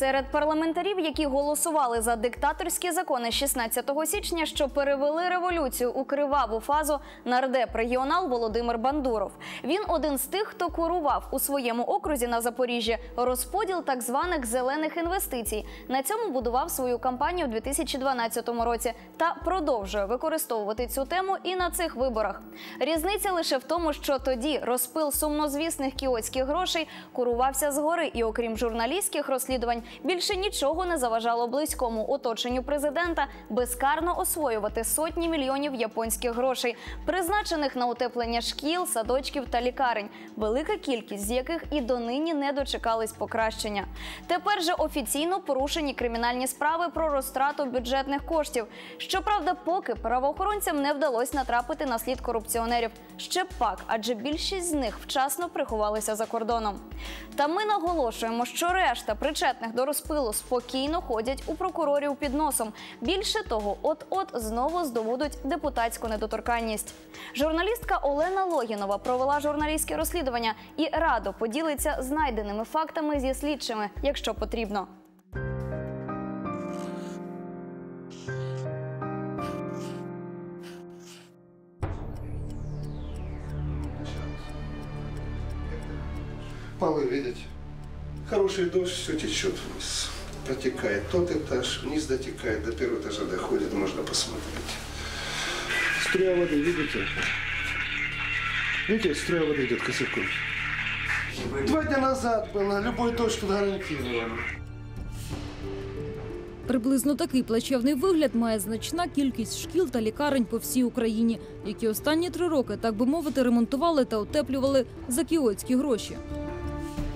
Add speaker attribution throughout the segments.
Speaker 1: Серед парламентарів, які голосували за диктаторські закони 16 січня, що перевели революцію у криваву фазу, нардеп регіонал Володимир Бандуров. Він один з тих, хто курував у своєму окрузі на Запоріжжі розподіл так званих зелених інвестицій. На цьому будував свою кампанію у 2012 році та продовжує використовувати цю тему і на цих виборах. Різниця лише в тому, що тоді розпил сумнозвісних кіотських грошей курувався згори, і окрім журналістських розслідувань, більше нічого не заважало близькому оточенню президента безкарно освоювати сотні мільйонів японських грошей, призначених на утеплення шкіл, садочків та лікарень, велика кількість з яких і донині не дочекались покращення. Тепер же офіційно порушені кримінальні справи про розтрату бюджетних коштів. Щоправда, поки правоохоронцям не вдалося натрапити на слід корупціонерів. Ще пак, адже більшість з них вчасно приховалися за кордоном. Та ми наголошуємо, що решта причетних до розпилу спокійно ходять у прокурорів під носом. Більше того, от-от знову здобудуть депутатську недоторканність. Журналістка Олена Логінова провела журналістське розслідування і радо поділиться знайденими фактами зі слідчими, якщо потрібно.
Speaker 2: Полы, видите? Хороший дождь, все течет вниз. Протекает тот этаж, вниз дотекает, до первого этажа доходит, можно посмотреть. Струя воды, видите? Видите, струя воды идет косяком. Два дня назад было, любой дождь тут гарантирован.
Speaker 3: Приблизно такий плачевний вигляд має значна кількість шкіл та лікарень по всій Україні, які останні три роки, так би мовити, ремонтували та утеплювали за кіотські гроші.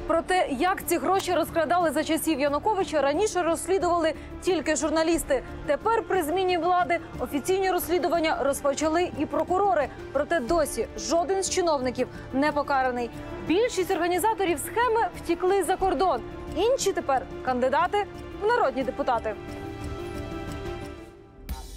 Speaker 4: Про те, як ці гроші розкрадали за часів Януковича, раніше розслідували тільки журналісти. Тепер при зміні влади офіційні розслідування розпочали і прокурори. Проте досі жоден з чиновників не покараний. Більшість організаторів схеми втікли за кордон. Інші тепер кандидати в народні депутати.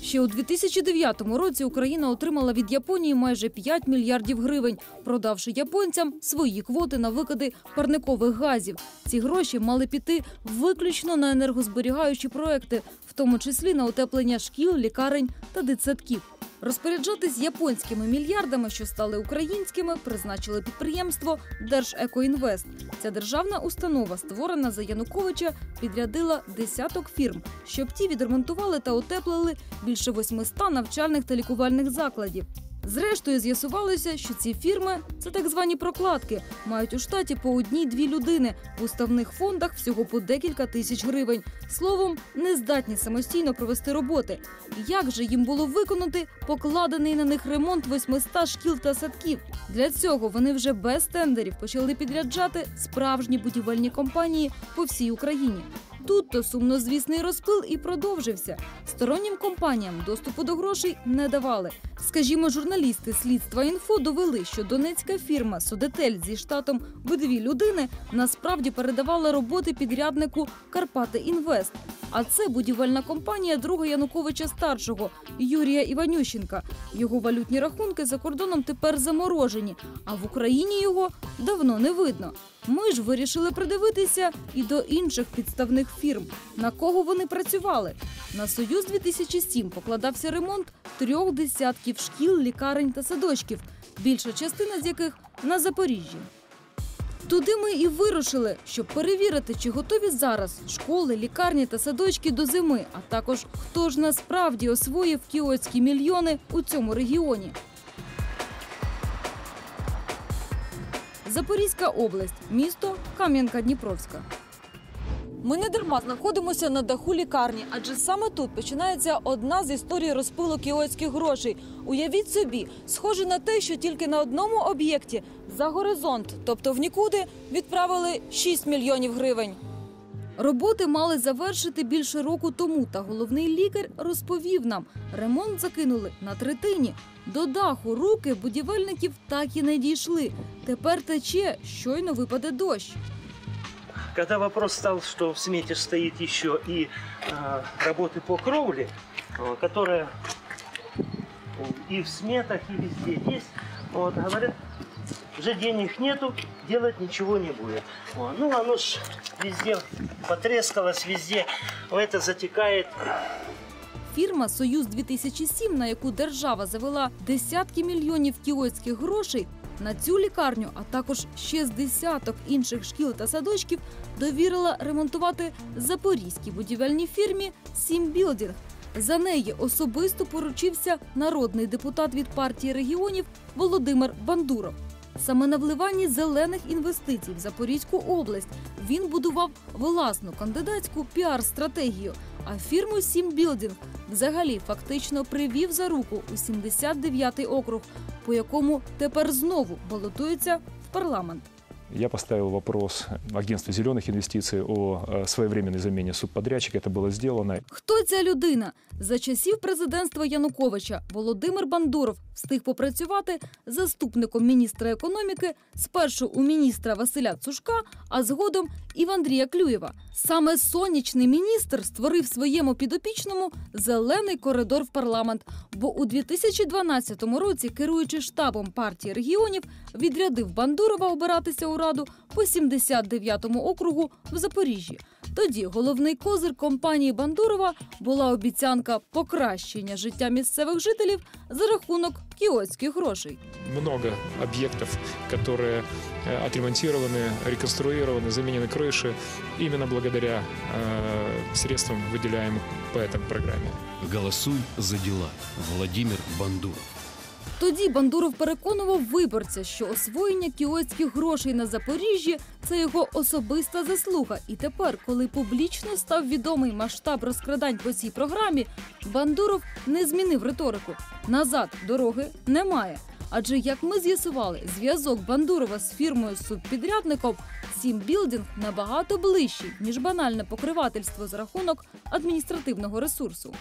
Speaker 3: Ще у 2009 році Україна отримала від Японії майже 5 мільярдів гривень, продавши японцям свої квоти на викиди парникових газів. Ці гроші мали піти виключно на енергозберігаючі проекти, в тому числі на утеплення шкіл, лікарень та дитсадків. Розпоряджатись японськими мільярдами, що стали українськими, призначили підприємство Держекоінвест. Ця державна установа, створена за Януковича, підрядила десяток фірм, щоб ті відремонтували та утеплили більше 800 навчальних та лікувальних закладів. Зрештою, з'ясувалося, що ці фірми це так звані прокладки, мають у штаті по одній-дві людини, в уставних фондах всього по декілька тисяч гривень. Словом, не здатні самостійно провести роботи. Як же їм було виконати покладений на них ремонт 800 шкіл та садків? Для цього вони вже без тендерів почали підряджати справжні будівельні компанії по всій Україні. Тут то сумнозвісний розпил і продовжився. Стороннім компаніям доступу до грошей не давали. Скажімо, журналісти слідства інфо довели, що донецька фірма Судетель зі штатом в дві людини насправді передавала роботи підряднику Карпати Інвест. А це будівельна компанія друга Януковича старшого Юрія Іванющенка. Його валютні рахунки за кордоном тепер заморожені, а в Україні його давно не видно. Ми ж вирішили придивитися і до інших підставних фірм, на кого вони працювали. На Союз 2007 покладався ремонт трьох десятків шкіл, лікарень та садочків, більша частина з яких на Запоріжжі. Туди ми і вирушили, щоб перевірити, чи готові зараз школи, лікарні та садочки до зими, а також хто ж насправді освоїв кіотські мільйони у цьому регіоні. Запорізька область, місто Кам'янка-Дніпровська. Ми не дарма знаходимося на даху лікарні, адже саме тут починається одна з історій розпилу кіотських грошей. Уявіть собі, схоже на те, що тільки на одному об'єкті за горизонт, тобто в нікуди, відправили 6 мільйонів гривень. Роботи мали завершити більше року тому, та головний лікар розповів нам, ремонт закинули на третині. До даху руки будівельників так і не дійшли. Тепер тече, щойно випаде дощ.
Speaker 5: Когда вопрос стал, что в смете стоит еще и э, работы по кровле, э, которые э, и в сметах, и везде есть, вот, говорят, уже денег нету, делать ничего не будет. О, ну, оно ж везде потрескалось, везде это затекает.
Speaker 3: Фірма Союз 2007 на яку держава завела десятки мільйонів кіотських грошей, на цю лікарню, а також ще з десяток інших шкіл та садочків, довірила ремонтувати запорізькій будівельній фірмі Сімбілдінг. За неї особисто поручився народний депутат від партії регіонів Володимир Бандуров. Саме на вливанні зелених інвестицій в Запорізьку область він будував власну кандидатську піар-стратегію. А фірму Сімбілдінг взагалі фактично привів за руку у 79-й округ, по якому тепер знову балотується в парламент.
Speaker 6: Я поставил вопрос агентству зеленых инвестиций о э, своевременной замене субподрядчика. Это было сделано.
Speaker 3: Хто ця людина? За часів президентства Януковича Володимир Бандуров встиг попрацювати заступником міністра економіки спершу у міністра Василя Цушка, а згодом і в Андрія Клюєва. Саме сонячний міністр створив своєму підопічному зелений коридор в парламент. Бо у 2012 році, керуючи штабом партії регіонів, відрядив Бандурова обиратися у раду по 79-му округу в Запоріжжі. Тоді головний козир компанії Бандурова була обіцянка покращення життя місцевих жителів за рахунок кіотських грошей.
Speaker 6: Много объектов, которые э, отремонтированы, реконструированы, заменены крыши именно благодаря э, средствам, выделяемым по этой программе.
Speaker 7: Голосуй за дела. Владимир Бандуров.
Speaker 3: Тоді Бандуров переконував виборця, що освоєння кіотських грошей на Запоріжжі це його особиста заслуга. І тепер, коли публічно став відомий масштаб розкрадань по цій програмі, Бандуров не змінив риторику. Назад дороги немає. Адже як ми з'ясували, зв'язок Бандурова з фірмою субпідрядником Сімбілдінг набагато ближчий ніж банальне покривательство за рахунок адміністративного ресурсу.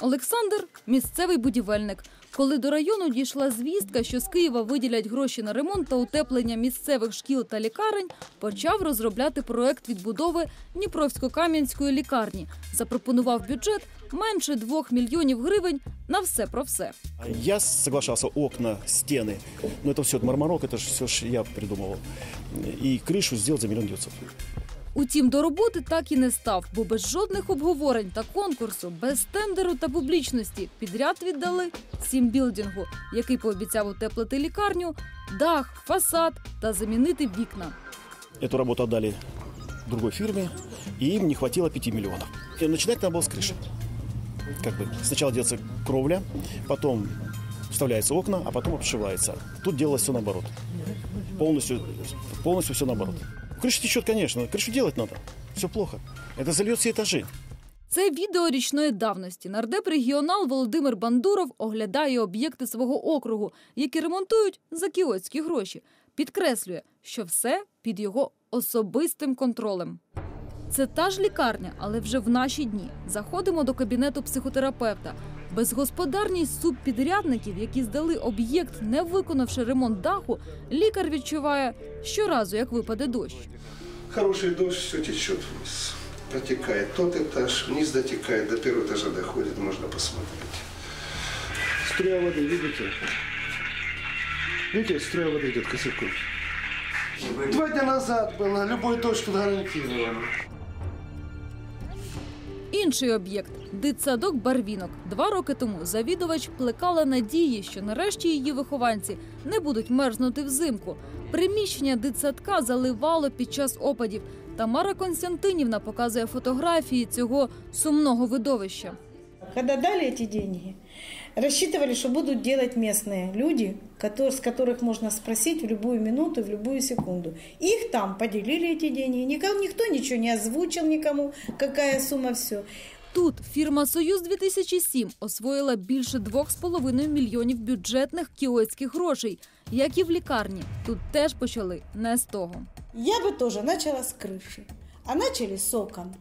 Speaker 3: Олександр місцевий будівельник. Коли до району дійшла звістка, що з Києва виділять гроші на ремонт та утеплення місцевих шкіл та лікарень, почав розробляти проект відбудови Дніпровсько-Кам'янської лікарні. Запропонував бюджет менше двох мільйонів гривень на все про все.
Speaker 8: Я соглашался, окна, стены, но это все мармарок, это же все ж я придумывал. И крышу сделать за миллион девятьсот.
Speaker 3: Утім, до роботи так і не став, бо без жодних обговорень та конкурсу, без тендеру та публічності підряд віддали сімбілдингу, який пообіцяв утеплити лікарню, дах, фасад та замінити вікна.
Speaker 8: Эту работу отдали другой фирме, и им не хватило 5 миллионов. И начинать надо было с крыши. Как бы сначала делается кровля, потом вставляются окна, а потом обшивается. Тут делалось все наоборот. Полностью, полностью все наоборот. Крыша течет, конечно, крышу делать надо. Все плохо. Это зальет все этажи.
Speaker 3: Це відео річної давності. Нардеп регіонал Володимир Бандуров оглядає об'єкти свого округу, які ремонтують за кіотські гроші. Підкреслює, що все під його особистим контролем. Це та ж лікарня, але вже в наші дні. Заходимо до кабінету психотерапевта. Безгосподарність субпідрядників, які здали об'єкт, не виконавши ремонт даху, лікар відчуває щоразу, як випаде дощ.
Speaker 2: Хороший дождь, все течет вниз. Протекает тот этаж, вниз дотекает, до первого этажа доходит, можно посмотреть. Струя воды, видите? Видите, струя воды идет косяком. Два дня назад было, любой дождь тут гарантирован.
Speaker 3: Інший об'єкт дитсадок Барвінок. Два роки тому завідувач плекала надії, що нарешті її вихованці не будуть мерзнути взимку. Приміщення дитсадка заливало під час опадів. Тамара Константинівна показує фотографії цього сумного видовища
Speaker 9: Когда дали эти деньги, рассчитывали, что будут делать местные люди, которые, с которых можно спросить в любую минуту, в любую секунду. Их там поделили эти деньги. Никому, никто ничего не озвучил никому, какая сумма, все.
Speaker 3: Тут фірма Союз 2007 освоїла більше 2,5 мільйонів бюджетних кіотських грошей, як і в лікарні. Тут теж почали не з того.
Speaker 9: Я бы тоже начала с крыши, а начали с окон.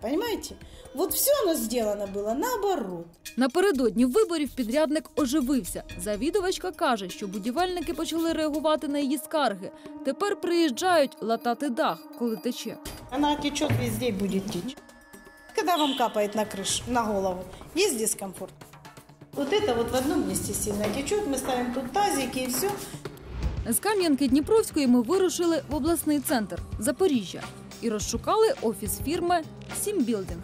Speaker 9: Понимаете? Вот все оно сделано было наоборот.
Speaker 3: Напередодні виборів підрядник оживився. Завідувачка каже, що будівельники почали реагувати на її скарги. Тепер приїжджають латати дах, коли тече.
Speaker 9: Она течет везде и будет течь. Когда вам капает на крышу, на голову, есть дискомфорт? Вот это вот в одном месте сильно течет, мы ставим тут тазики и все.
Speaker 3: З Кам'янки Дніпровської ми вирушили в обласний центр Запоріжжя і розшукали офіс фірми Сімбілдинг.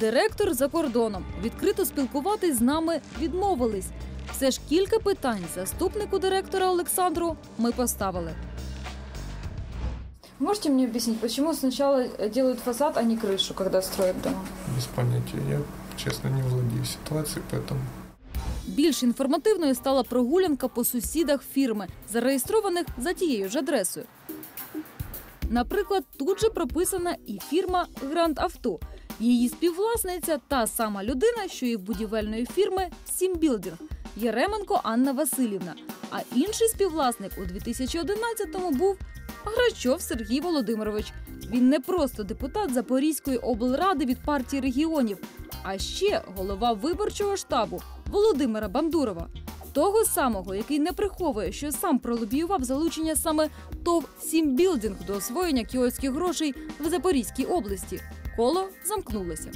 Speaker 3: Директор за кордоном відкрито спілкуватись з нами відмовились. Все ж кілька питань заступнику директора Олександру ми поставили.
Speaker 10: Можете мне объяснить, почему сначала делают фасад, а не крышу, когда строят дома?
Speaker 11: Без понятия. Я, честно, не владею ситуацией, поэтому...
Speaker 3: Більш інформативною стала прогулянка по сусідах фірми, зареєстрованих за тією ж адресою. Наприклад, тут же прописана і фірма Гранд Авто. Її співвласниця та сама людина, що і в будівельної фірми Сімбілдинг Єременко Анна Васильівна. А інший співвласник у 2011-му був Грачов Сергій Володимирович. Він не просто депутат Запорізької облради від партії регіонів, а ще голова виборчого штабу Володимира Бандурова. Того самого, який не приховує, що сам пролобіював залучення саме ТОВ «Сімбілдинг» до освоєння кіотських грошей в Запорізькій області. Коло замкнулося.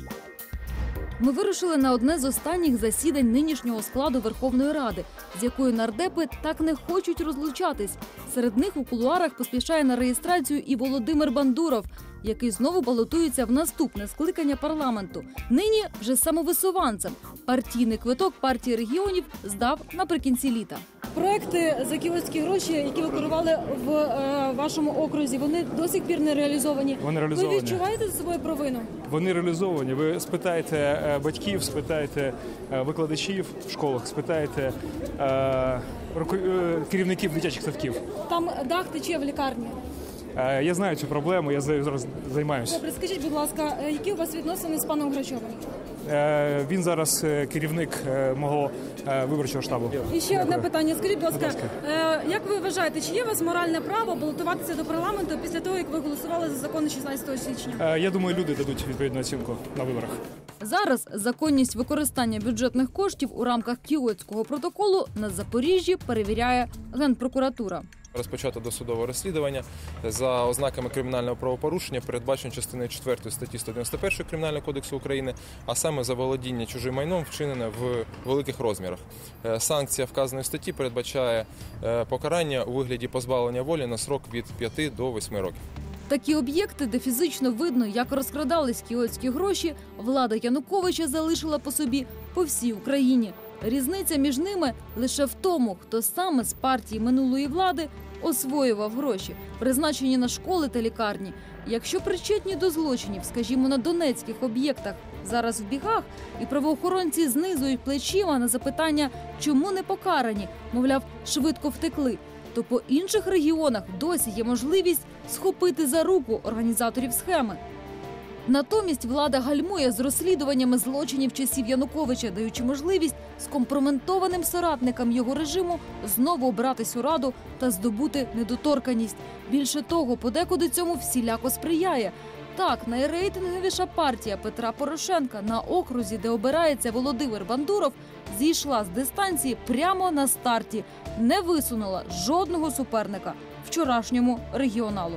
Speaker 3: Ми вирушили на одне з останніх засідань нинішнього складу Верховної Ради, з якою нардепи так не хочуть розлучатись. Серед них у кулуарах поспішає на реєстрацію і Володимир Бандуров, який знову балотується в наступне скликання парламенту. Нині вже самовисуванцем. Партійний квиток партії регіонів здав наприкінці літа.
Speaker 4: Проекти за кіотські гроші, які ви керували в е, вашому окрузі, вони до сих пір не реалізовані.
Speaker 6: Вони
Speaker 4: Ви відчуваєте за собою провину?
Speaker 6: Вони реалізовані. Ви спитаєте е, батьків, спитаєте е, викладачів в школах, спитаєте е, е, керівників дитячих садків.
Speaker 4: Там дах тече в лікарні.
Speaker 6: Е, Я знаю цю проблему, я за- зараз займаюся.
Speaker 4: Добре, скажіть, будь ласка, е, які у вас відносини з паном Грачовим?
Speaker 6: Е, Він зараз керівник мого виборчого штабу.
Speaker 4: І ще одне питання. Скажіть, будь ласка,
Speaker 6: ласка.
Speaker 4: як ви вважаєте, чи є у вас моральне право балотуватися до парламенту після того, як ви голосували за закон 16 січня?
Speaker 6: Я думаю, люди дадуть відповідну оцінку на виборах.
Speaker 3: Зараз законність використання бюджетних коштів у рамках Кіотського протоколу на Запоріжжі перевіряє Генпрокуратура.
Speaker 11: Розпочато досудове розслідування за ознаками кримінального правопорушення, передбачено частиною 4 статті 191 Кримінального кодексу України, а саме за володіння чужим майном вчинене в великих розмірах. Е, Санкція вказаної статті передбачає е, покарання у вигляді позбавлення волі на срок від 5 до 8 років.
Speaker 3: Такі об'єкти, де фізично видно, як розкрадались кіотські гроші, влада Януковича залишила по собі по всій Україні. Різниця між ними лише в тому, хто саме з партії минулої влади освоював гроші, призначені на школи та лікарні. Якщо причетні до злочинів, скажімо, на донецьких об'єктах, зараз в бігах, і правоохоронці знизують плечима на запитання, чому не покарані, мовляв, швидко втекли. То по інших регіонах досі є можливість схопити за руку організаторів схеми. Натомість влада гальмує з розслідуваннями злочинів часів Януковича, даючи можливість скомпроментованим соратникам його режиму знову обратись у раду та здобути недоторканість. Більше того, подекуди цьому всіляко сприяє. Так, найрейтинговіша партія Петра Порошенка на окрузі, де обирається Володимир Бандуров, зійшла з дистанції прямо на старті, не висунула жодного суперника вчорашньому регіоналу.